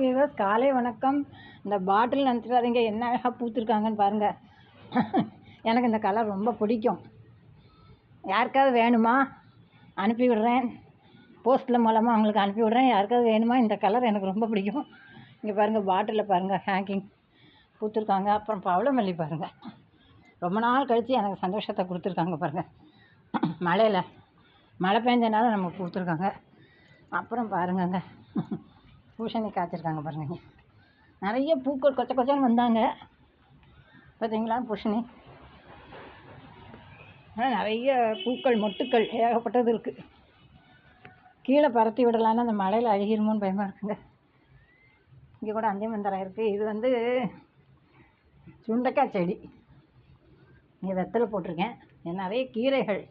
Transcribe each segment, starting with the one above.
Viewers காலை வணக்கம். இந்த பாட்டில் நினச்சிடாதீங்க என்ன அழகாக பூத்துருக்காங்கன்னு பாருங்கள் எனக்கு இந்த கலர் ரொம்ப பிடிக்கும். யாருக்காவது வேணுமா? அனுப்பி விடுறேன். போஸ்ட்டில் மூலமாக அவங்களுக்கு அனுப்பி விடுறேன். யாருக்காவது வேணுமா? இந்த கலர் எனக்கு ரொம்ப பிடிக்கும். இங்கே பாருங்கள் பாட்டிலில் பாருங்கள் ஹேங்கிங் பூத்துருக்காங்க. அப்புறம் பவளமல்லி பாருங்கள் ரொம்ப நாள் கழித்து எனக்கு சந்தோஷத்தை கொடுத்துருக்காங்க பாருங்கள் மழையில். மழை பெஞ்சனால நம்ம கொடுத்துருக்காங்க அப்புறம் பாருங்கங்க. பூசணி காய்ச்சிருக்காங்க பாருங்க. நிறைய பூக்கள் கொச்ச கொச்சன்னு வந்தாங்க. பார்த்தீங்களா பூசணி? ஆனால் நிறைய பூக்கள் மொட்டுக்கள் ஏகப்பட்டது இருக்குது கீழே பரத்தி விடலான்னு அந்த மழையில் அழுகிருமோன்னு பயமாக இருக்குங்க. இங்கே கூட அந்திமந்தரம் இருக்குது இது வந்து சுண்டைக்காய் செடி. இங்கே வெத்தலை போட்டிருக்கேன். நிறைய கீரைகள்.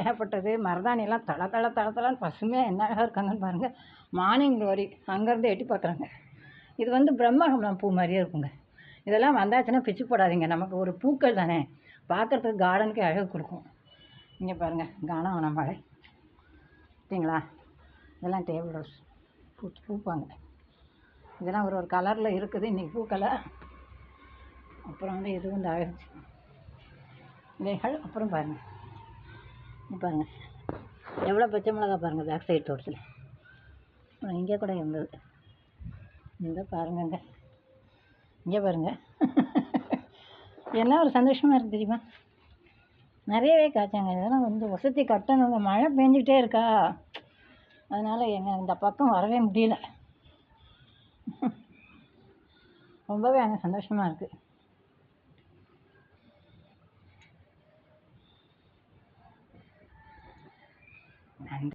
ஏகப்பட்டது. மருதாணியெல்லாம் தள தள தள தளன்னு பசுமையாக என்ன அழகாக இருக்காங்கன்னு பாருங்கள் மார்னிங் க்ளோரி அங்கேருந்து எட்டி பார்க்குறாங்க இது வந்து பிரம்மகமலம் பூ மாதிரியே இருக்குங்க. இதெல்லாம் வந்தாச்சுன்னா பிச்சு போடாதீங்க. நமக்கு ஒரு பூக்கள் தானே. பார்க்குறதுக்கு கார்டனுக்கு அழகு கொடுக்கும். இங்கே பாருங்கள் கானவனம் மழை பார்த்தீங்களா? இதெல்லாம் டேபிள் ரோஸ் பூ பூப்பாங்க. இதெல்லாம் ஒரு ஒரு கலரில் இருக்குது. இன்றைக்கி பூக்கலை. அப்புறம் வந்து இது வந்து அழகு இலைகள் அப்புறம் பாருங்கள் பாருங்கள் எவ்வளோ பச்சை மிளகா பாருங்கள் பேக் சைடு தோட்டத்தில். அப்புறம் இங்கே கூட இருந்தது இங்கே பாருங்கங்க. இங்கே பாருங்க. என்ன ஒரு சந்தோஷமாக இருக்குது தெரியுமா? நிறையவே காய்ச்சாங்க. இதெல்லாம் வந்து வசதி கட்டணுங்க. மழை பெஞ்சிக்கிட்டே இருக்கா. அதனால் எங்கள் இந்த பக்கம் வரவே முடியல. ரொம்பவே எனக்கு சந்தோஷமாக இருக்குது